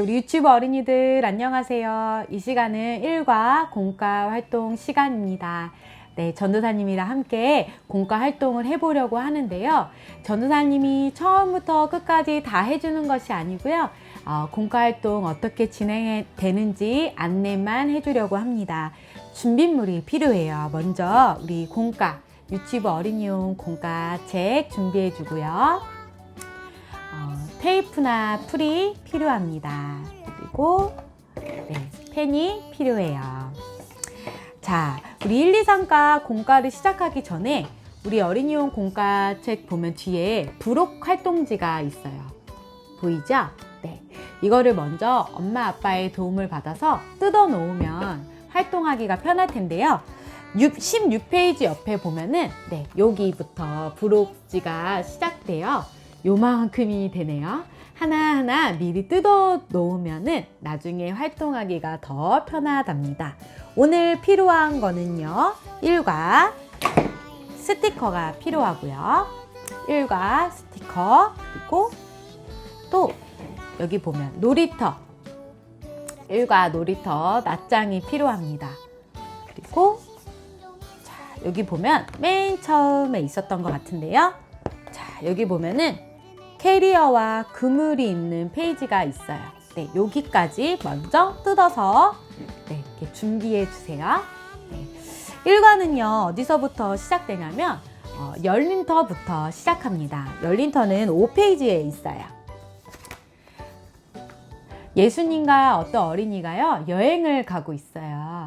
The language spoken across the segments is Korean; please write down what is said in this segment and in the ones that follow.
우리 유튜브 어린이들 안녕하세요. 이 시간은 일과 공과 활동 시간입니다. 네, 전도사님이랑 함께 공과 활동을 해보려고 하는데요. 전도사님이 처음부터 끝까지 다 해주는 것이 아니고요. 어, 공과 활동 어떻게 진행되는지 안내만 해주려고 합니다. 준비물이 필요해요. 먼저 우리 공과 유튜브 어린이용 공과 책 준비해 주고요. 어, 테이프나 풀이 필요합니다. 그리고 네, 펜이 필요해요. 자, 우리 1, 2, 3과 공과를 시작하기 전에 우리 어린이용 공과 책 보면 뒤에 부록 활동지가 있어요. 보이죠? 네. 이거를 먼저 엄마 아빠의 도움을 받아서 뜯어 놓으면 활동하기가 편할 텐데요. 6, 16페이지 옆에 보면은 네, 여기부터 부록지가 시작돼요. 요만큼이 되네요. 하나하나 미리 뜯어 놓으면은 나중에 활동하기가 더 편하답니다. 오늘 필요한 거는요. 1과 스티커가 필요하고요. 1과 스티커 그리고 또 여기 보면 놀이터 1과 놀이터 낱장이 필요합니다. 그리고 자, 여기 보면 맨 처음에 있었던 것 같은데요. 자, 여기 보면은 캐리어와 그물이 있는 페이지가 있어요. 네, 여기까지 먼저 뜯어서 네, 이렇게 준비해 주세요. 네. 1과는요, 어디서부터 시작되냐면, 어, 열린터부터 시작합니다. 열린터는 5페이지에 있어요. 예수님과 어떤 어린이가요, 여행을 가고 있어요.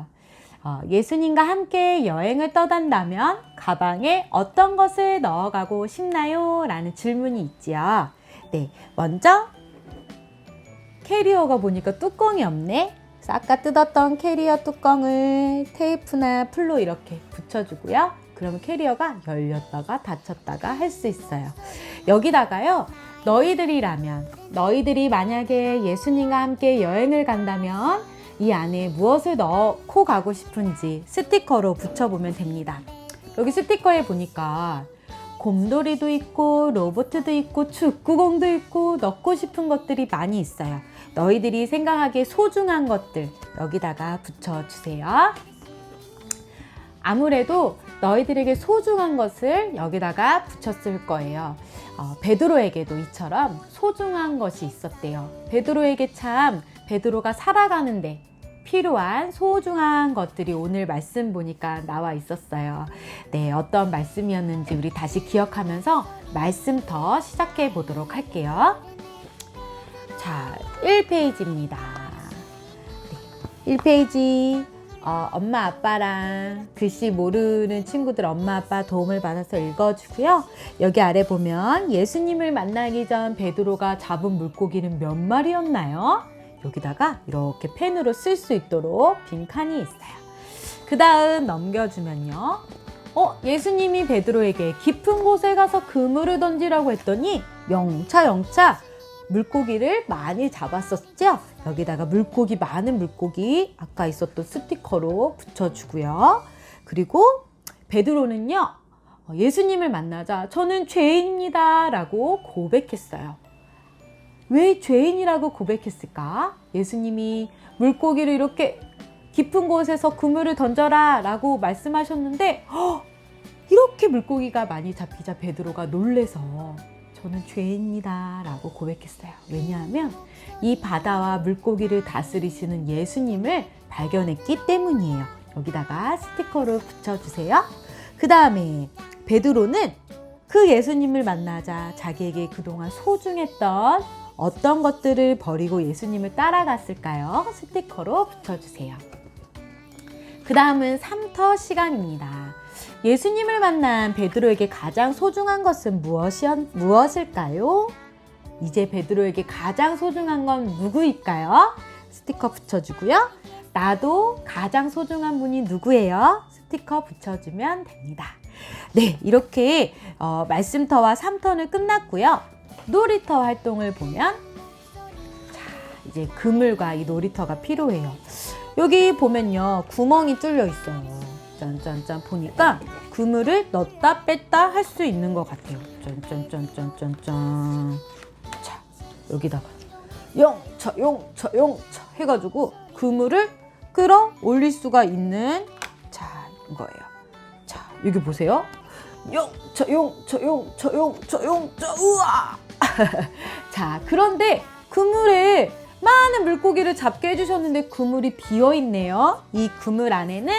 어, 예수님과 함께 여행을 떠난다면 가방에 어떤 것을 넣어가고 싶나요? 라는 질문이 있지요. 네, 먼저 캐리어가 보니까 뚜껑이 없네. 그래서 아까 뜯었던 캐리어 뚜껑을 테이프나 풀로 이렇게 붙여주고요. 그러면 캐리어가 열렸다가 닫혔다가 할 수 있어요. 여기다가요, 너희들이라면, 너희들이 만약에 예수님과 함께 여행을 간다면 이 안에 무엇을 넣고 가고 싶은지 스티커로 붙여보면 됩니다. 여기 스티커에 보니까 곰돌이도 있고 로봇도 있고 축구공도 있고 넣고 싶은 것들이 많이 있어요. 너희들이 생각하기에 소중한 것들 여기다가 붙여주세요. 아무래도 너희들에게 소중한 것을 여기다가 붙였을 거예요. 어, 베드로에게도 이처럼 소중한 것이 있었대요. 베드로에게 참 베드로가 살아가는데 필요한 소중한 것들이 오늘 말씀 보니까 나와 있었어요. 네, 어떤 말씀이었는지 우리 다시 기억하면서 말씀터 시작해 보도록 할게요. 자, 1페이지입니다. 네, 1페이지. 어, 엄마 아빠랑 글씨 모르는 친구들 엄마 아빠 도움을 받아서 읽어주고요. 여기 아래 보면 예수님을 만나기 전 베드로가 잡은 물고기는 몇 마리였나요? 여기다가 이렇게 펜으로 쓸 수 있도록 빈 칸이 있어요. 그 다음 넘겨주면요. 어, 예수님이 베드로에게 깊은 곳에 가서 그물을 던지라고 했더니 영차 영차 물고기를 많이 잡았었죠. 여기다가 물고기 많은 물고기 아까 있었던 스티커로 붙여주고요. 그리고 베드로는요. 예수님을 만나자 저는 죄인입니다라고 고백했어요. 왜 죄인이라고 고백했을까? 예수님이 물고기를 이렇게 깊은 곳에서 그물을 던져라 라고 말씀하셨는데 허, 이렇게 물고기가 많이 잡히자 베드로가 놀래서 저는 죄인입니다 라고 고백했어요. 왜냐하면 이 바다와 물고기를 다스리시는 예수님을 발견했기 때문이에요. 여기다가 스티커로 붙여주세요. 그 다음에 베드로는 그 예수님을 만나자 자기에게 그동안 소중했던 어떤 것들을 버리고 예수님을 따라갔을까요? 스티커로 붙여주세요. 그 다음은 3터 시간입니다. 예수님을 만난 베드로에게 가장 소중한 것은 무엇이, 무엇일까요? 이제 베드로에게 가장 소중한 건 누구일까요? 스티커 붙여주고요. 나도 가장 소중한 분이 누구예요? 스티커 붙여주면 됩니다. 네, 이렇게 어, 말씀터와 3터는 끝났고요. 놀이터 활동을 보면 자, 이제 그물과 이 놀이터가 필요해요. 여기 보면요. 구멍이 뚫려 있어요. 짠짠짠 보니까 그물을 넣었다 뺐다 할 수 있는 것 같아요. 짠짠짠짠짠짠. 자, 여기다가 용차 용차 용차 해가지고 그물을 끌어 올릴 수가 있는 자 이거예요. 자 여기 보세요. 용차 용차 용차 용차 용차 우와. 자 그런데 그물에 많은 물고기를 잡게 해주셨는데 그물이 비어 있네요. 이 그물 안에는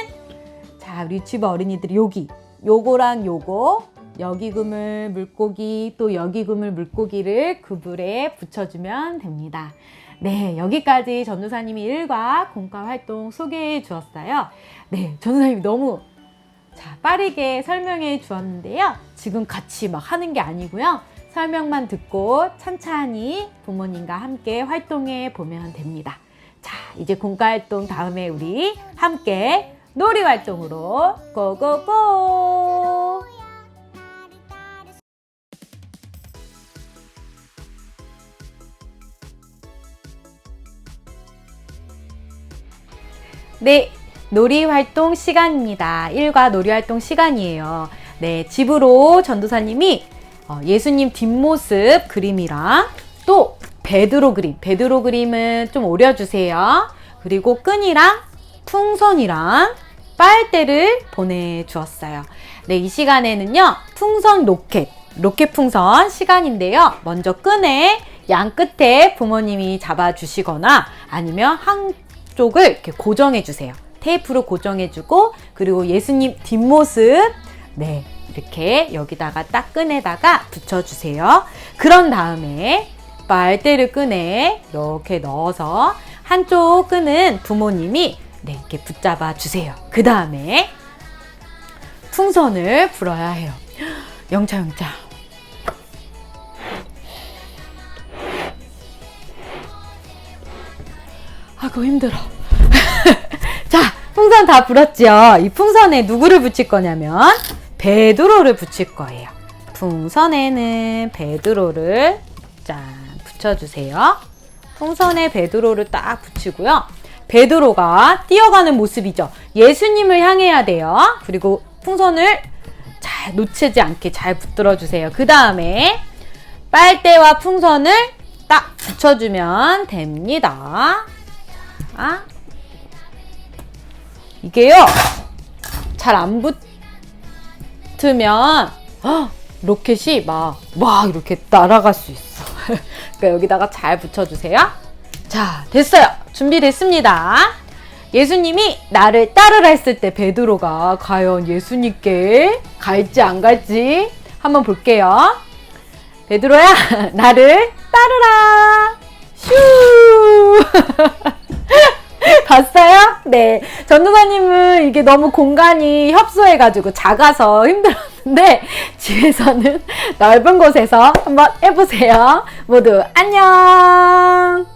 자 우리 집 어린이들이 여기 요거랑 요거 여기 그물 물고기 또 여기 그물 물고기를 그물에 붙여주면 됩니다. 네, 여기까지 전도사님이 일과 공과 활동 소개해 주었어요. 네, 전도사님이 너무 자, 빠르게 설명해 주었는데요. 지금 같이 막 하는 게 아니고요. 설명만 듣고 찬찬히 부모님과 함께 활동해 보면 됩니다. 자, 이제 공과 활동 다음에 우리 함께 놀이 활동으로 고고고! 네, 놀이 활동 시간입니다. 일과 놀이 활동 시간이에요. 네, 집으로 전도사님이 어, 예수님 뒷모습 그림이랑 또 베드로 그림, 베드로 그림은 좀 오려주세요. 그리고 끈이랑 풍선이랑 빨대를 보내주었어요. 네, 이 시간에는요, 풍선 로켓, 로켓 풍선 시간인데요. 먼저 끈에 양 끝에 부모님이 잡아주시거나 아니면 한쪽을 이렇게 고정해주세요. 테이프로 고정해주고, 그리고 예수님 뒷모습, 네, 이렇게 여기다가 딱 끈에다가 붙여주세요. 그런 다음에 빨대를 끈에 이렇게 넣어서 한쪽 끈은 부모님이 네, 이렇게 붙잡아 주세요. 그 다음에 풍선을 불어야 해요. 영차, 영차. 아고 힘들어. 자, 풍선 다 불었죠? 이 풍선에 누구를 붙일 거냐면 베드로를 붙일 거예요. 풍선에는 베드로를 짠 붙여주세요. 풍선에 베드로를 딱 붙이고요. 베드로가 뛰어가는 모습이죠. 예수님을 향해야 돼요. 그리고 풍선을 잘 놓치지 않게 잘 붙들어 주세요. 그 다음에 빨대와 풍선을 딱 붙여주면 됩니다. 자, 이게요 잘 안 붙 으면 헉, 로켓이 막, 막 이렇게 날아갈 수 있어. 그러니까 여기다가 잘 붙여주세요. 자, 됐어요. 준비됐습니다. 예수님이 나를 따르라 했을 때 베드로가 과연 예수님께 갈지 안 갈지 한번 볼게요. 베드로야, 나를 따르라. 슈! 봤어요? 네. 전도사님은 이게 너무 공간이 협소해가지고 작아서 힘들었는데, 집에서는 넓은 곳에서 한번 해보세요. 모두 안녕!